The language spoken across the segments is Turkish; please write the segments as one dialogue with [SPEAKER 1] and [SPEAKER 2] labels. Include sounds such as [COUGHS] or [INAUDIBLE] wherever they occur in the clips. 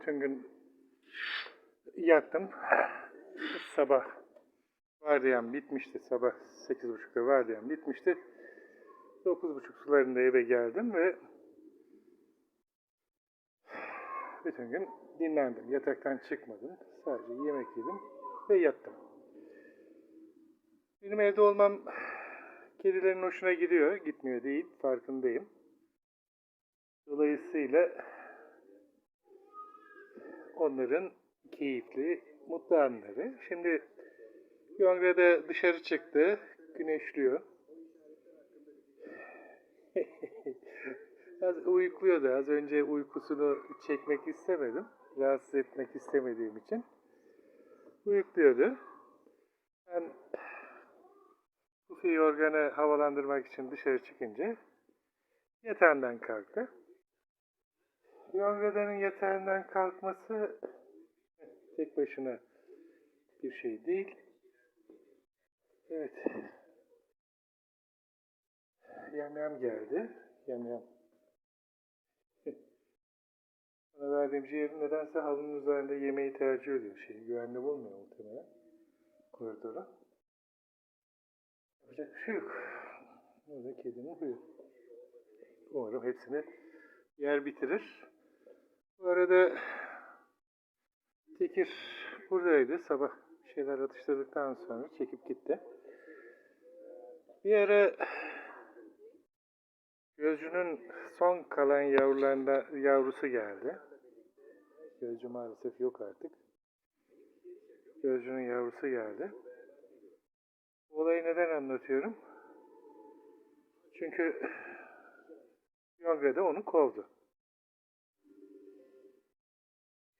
[SPEAKER 1] bütün gün yattım. Sabah vardiyam bitmişti. Sabah 8.30'da vardiyam bitmişti. 9.30 sularında eve geldim ve bütün gün dinlendim. Yataktan çıkmadım. Sadece yemek yedim ve yattım. Benim evde olmam kedilerin hoşuna gidiyor. Gitmiyor değil. Farkındayım. Dolayısıyla onların keyifli, mutlu anları. Şimdi Yongra'da dışarı çıktı. Güneşliyor. [LAUGHS] Az uyukluyordu. Az önce uykusunu çekmek istemedim. Rahatsız etmek istemediğim için. Uyukluyordu. Ben Kufi yorganı havalandırmak için dışarı çıkınca yatağından kalktı. Yongada'nın yatağından kalkması tek başına bir şey değil. Evet. Yamyam geldi. Yamyam. [LAUGHS] Bana verdiğim ciğeri nedense halının üzerinde yemeği tercih ediyor. Şeyi güvenli bulmuyor muhtemelen. Koridoru. Yapacak bir şey yok. O da kedinin huyu. Umarım hepsini yer bitirir. Bu arada Tekir buradaydı. Sabah bir şeyler atıştırdıktan sonra çekip gitti. Bir ara Gözcünün son kalan yavrularında yavrusu geldi. Gözcü maalesef yok artık. Gözcünün yavrusu geldi. Bu olayı neden anlatıyorum? Çünkü Yongra'da onu kovdu.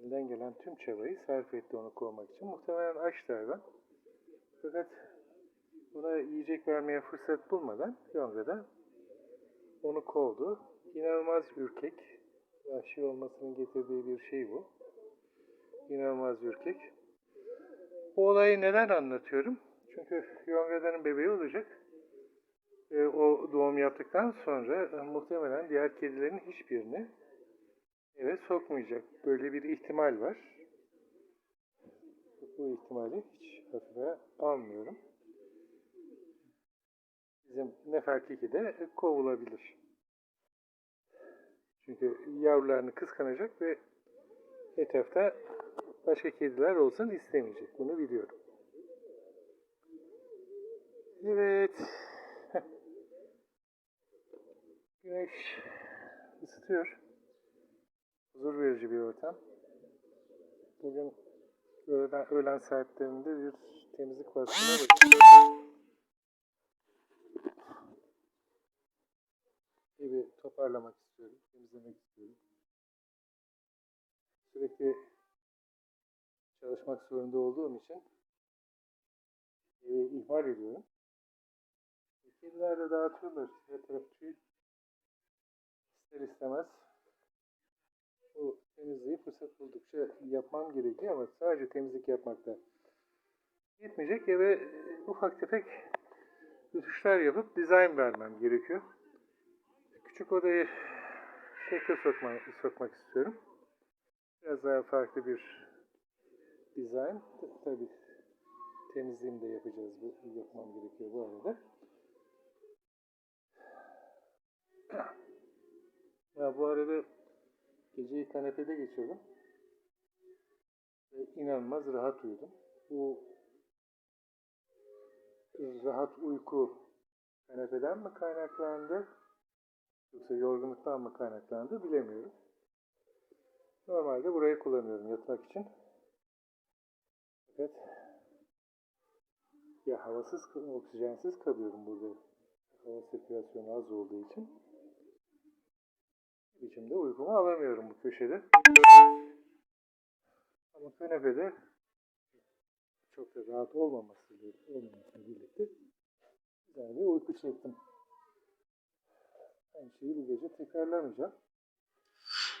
[SPEAKER 1] Elinden gelen tüm çabayı sarf etti onu kovmak için. Muhtemelen açtı hayvan. Fakat buna yiyecek vermeye fırsat bulmadan Yongra'da onu kovdu. İnanılmaz ürkek. Vahşi olmasının getirdiği bir şey bu. İnanılmaz ürkek. Bu olayı neden anlatıyorum? Çünkü Yongada'nın bebeği olacak. E, o doğum yaptıktan sonra e, muhtemelen diğer kedilerin hiçbirini eve sokmayacak. Böyle bir ihtimal var. Bu ihtimali hiç hafife almıyorum. Bizim Nefer Kiki de kovulabilir. Çünkü yavrularını kıskanacak ve etrafta başka kediler olsun istemeyecek. Bunu biliyorum. Evet. [LAUGHS] Güneş ısıtıyor. Huzur verici bir ortam. Bugün öğlen, öğlen saatlerinde bir temizlik vasfına bakıyorum. Evi toparlamak istiyorum, temizlemek istiyorum. Sürekli çalışmak zorunda olduğum için evi ihmal ediyorum. Kediler de dağıtıyorlar. Her taraf. İster istemez bu temizliği fırsat buldukça yapmam gerekiyor ama sadece temizlik yapmakta yetmeyecek eve ufak tefek düşüşler yapıp dizayn vermem gerekiyor. Küçük odayı şekle sokma, sokmak istiyorum. Biraz daha farklı bir dizayn. Tabii temizliğini de yapacağız. Bu, yapmam gerekiyor bu arada. [CLEARS THROAT] Ya bu arada geceyi kanepede geçirdim. Ve inanılmaz rahat uyudum. Bu rahat uyku kanepeden mi kaynaklandı? Yoksa yorgunluktan mı kaynaklandı bilemiyorum. Normalde burayı kullanıyorum yatmak için. Fakat ya havasız, oksijensiz kalıyorum burada. Hava sirkülasyonu az olduğu için. Biçimde uykumu alamıyorum bu köşede. Ama kanepede çok da rahat olmaması, olmamasıyla birlikte güzel bir uyku çektim. Aynı şeyi bu gece tekrarlamayacağım.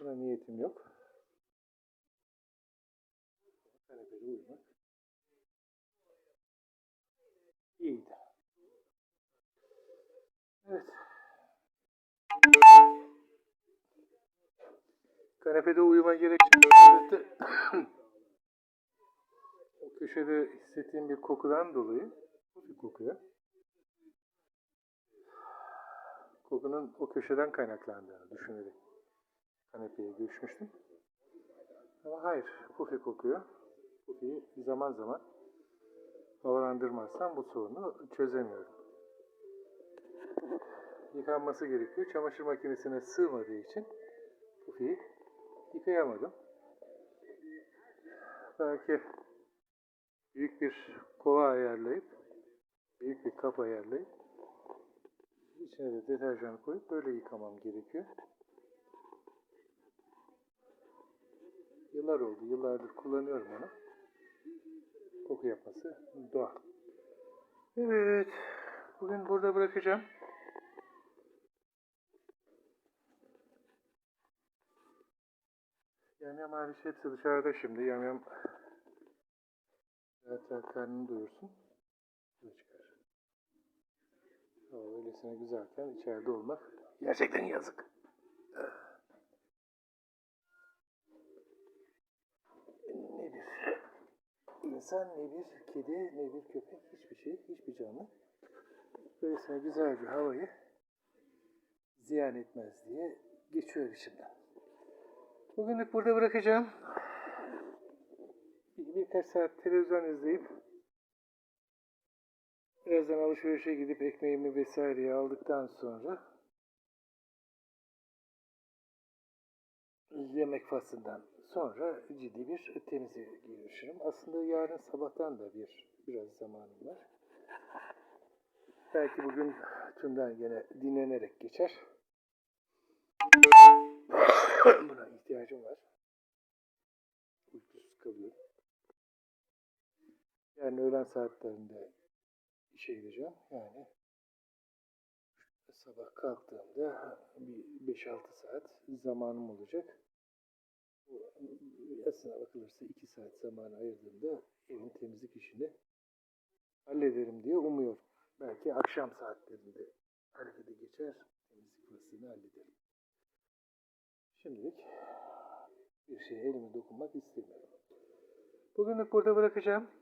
[SPEAKER 1] Buna niyetim yok. Kanepede uyumak Kanepede uyuma gerekçesi [COUGHS] o köşede hissettiğim bir kokudan dolayı bu bir kokuyor. Kokunun o köşeden kaynaklandığını düşünerek kanepeye düşmüştüm. Ama hayır, pufi kokuyor. Pufiyi zaman zaman havalandırmazsam bu sorunu çözemiyorum. Yıkanması gerekiyor. Çamaşır makinesine sığmadığı için pufiyi yıkayamadım. Belki büyük bir kova ayarlayıp, büyük bir kap ayarlayıp, içine de deterjan koyup böyle yıkamam gerekiyor. Yıllar oldu, yıllardır kullanıyorum onu. Koku yapması doğal. Evet, bugün burada bırakacağım. Yamyam hariç hepsi dışarıda şimdi. Yamyam zaten karnını doyursun. Çıkar. Öylesine güzelken içeride olmak gerçekten yazık. Ne bir insan, ne bir kedi, ne bir köpek, hiçbir şey, hiçbir canlı böylesine güzel bir havayı ziyan etmez diye geçiyor içimden. Bugünlük burada bırakacağım. Bir, birkaç saat televizyon izleyip birazdan alışverişe gidip ekmeğimi vesaireyi aldıktan sonra yemek faslından sonra ciddi bir temizliğe girişirim. Aslında yarın sabahtan da bir biraz zamanım var. Belki bugün tümden gene dinlenerek geçer. Buna [LAUGHS] ihtiyacım var. Uykusuz kalıyorum. Yani öğlen saatlerinde işe gideceğim. Yani sabah kalktığımda bir 5-6 saat zamanım olacak. Aslına bakılırsa 2 saat zaman ayırdığımda evin temizlik işini hallederim diye umuyorum. Belki akşam saatlerinde harekete geçer, temizlik faslını hallederim. Şimdilik bir şeye elime dokunmak istemiyorum. Bugünlük burada bırakacağım.